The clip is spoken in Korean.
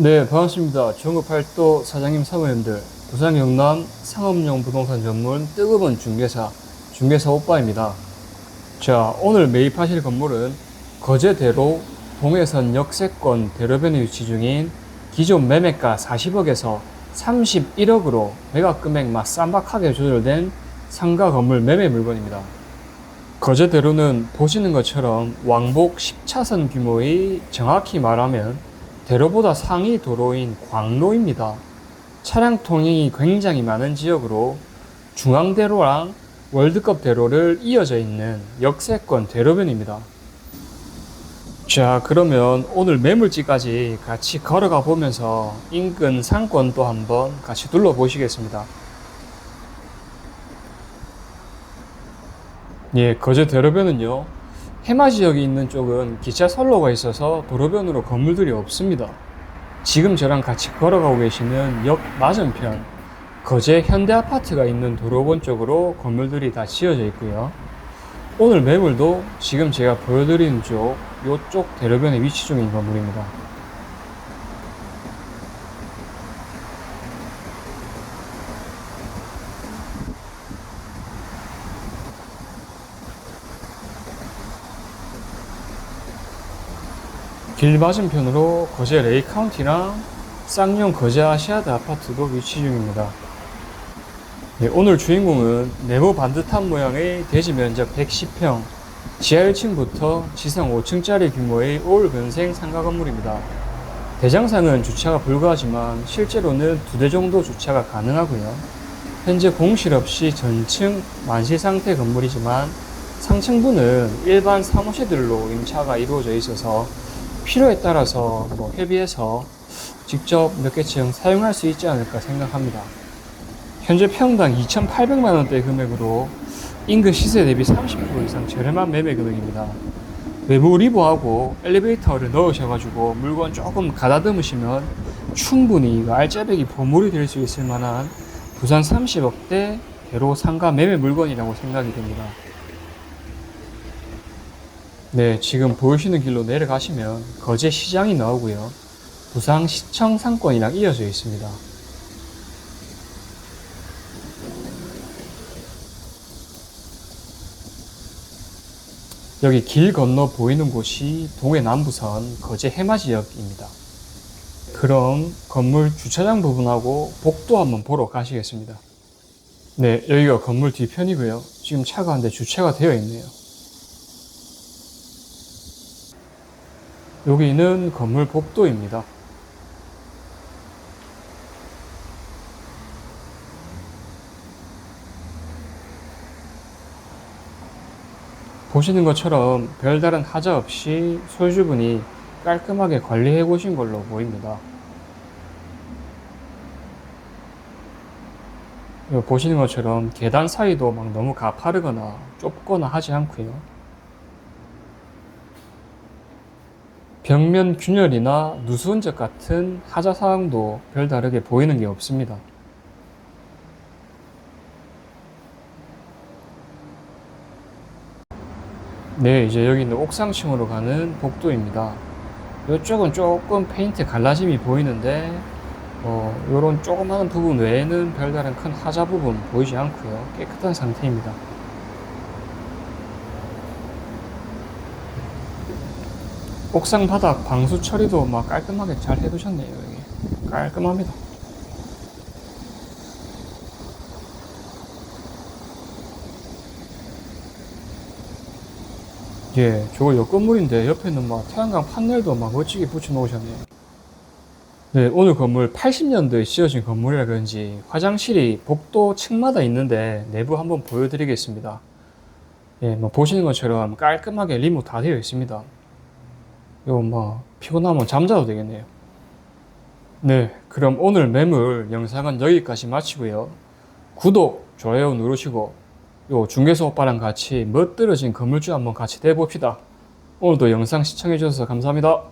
네, 반갑습니다. 중급팔도 사장님 사모님들, 부산 경남 상업용 부동산 전문 뜨거운 중개사, 중개사 오빠입니다. 자, 오늘 매입하실 건물은 거제대로 동해선 역세권 대로변에 위치 중인 기존 매매가 40억에서 31억으로 매각 금액만 쌈박하게 조절된 상가 건물 매매 물건입니다. 거제대로는 보시는 것처럼 왕복 10차선 규모의 정확히 말하면 대로보다 상위 도로인 광로입니다. 차량 통행이 굉장히 많은 지역으로 중앙대로랑 월드컵 대로를 이어져 있는 역세권 대로변입니다. 자, 그러면 오늘 매물지까지 같이 걸어가 보면서 인근 상권도 한번 같이 둘러보시겠습니다. 예, 거제 대로변은요. 해마 지역에 있는 쪽은 기차 선로가 있어서 도로변으로 건물들이 없습니다. 지금 저랑 같이 걸어가고 계시는 역 맞은편 거제 현대 아파트가 있는 도로변 쪽으로 건물들이 다 지어져 있고요. 오늘 매물도 지금 제가 보여드리는 쪽, 요쪽 대로변에 위치 중인 건물입니다. 길 맞은편으로 거제 레이 카운티랑 쌍용 거제 아시아드 아파트도 위치 중입니다. 네, 오늘 주인공은 네모 반듯한 모양의 대지 면적 110평, 지하 1층부터 지상 5층짜리 규모의 올 근생 상가 건물입니다. 대장상은 주차가 불가하지만 실제로는 두 대 정도 주차가 가능하고요. 현재 공실 없이 전층 만시 상태 건물이지만 상층부는 일반 사무실들로 임차가 이루어져 있어서 필요에 따라서 뭐 협의해서 직접 몇 개층 사용할 수 있지 않을까 생각합니다. 현재 평당 2,800만 원대 금액으로 인근 시세 대비 30% 이상 저렴한 매매 금액입니다. 외부 리버하고 엘리베이터를 넣으셔가지고 물건 조금 가다듬으시면 충분히 이거 알짜배기 보물이 될 수 있을 만한 부산 30억대 대로 상가 매매 물건이라고 생각이 됩니다. 네, 지금 보이시는 길로 내려가시면 거제 시장이 나오고요. 부산 시청 상권이랑 이어져 있습니다. 여기 길 건너 보이는 곳이 동해 남부선 거제 해마 지역입니다. 그럼 건물 주차장 부분하고 복도 한번 보러 가시겠습니다. 네, 여기가 건물 뒤편이고요. 지금 차가 한 대 주차가 되어 있네요. 여기는 건물 복도입니다. 보시는 것처럼 별다른 하자 없이 소유주분이 깔끔하게 관리해 보신 걸로 보입니다. 보시는 것처럼 계단 사이도 막 너무 가파르거나 좁거나 하지 않고요. 벽면 균열이나 누수 흔적 같은 하자 사항도 별다르게 보이는 게 없습니다. 네, 이제 여기는 옥상층으로 가는 복도입니다. 이쪽은 조금 페인트 갈라짐이 보이는데, 어, 요런 조그마한 부분 외에는 별다른 큰 하자 부분 보이지 않고요. 깨끗한 상태입니다. 옥상 바닥 방수 처리도 막 깔끔하게 잘 해두셨네요. 여기 깔끔합니다. 예, 저거 옆 건물인데 옆에는 막 태양광 판넬도 막 멋지게 붙여 놓으셨네요. 네, 오늘 건물 80년도에 지어진 건물이라 그런지 화장실이 복도 층마다 있는데 내부 한번 보여드리겠습니다. 예, 뭐 보시는 것처럼 깔끔하게 리모 다 되어 있습니다. 이거 뭐 피곤하면 잠자도 되겠네요. 네, 그럼 오늘 매물 영상은 여기까지 마치고요. 구독, 좋아요 누르시고 요 중개소 오빠랑 같이 멋들어진 건물주 한번 같이 대봅시다. 오늘도 영상 시청해 주셔서 감사합니다.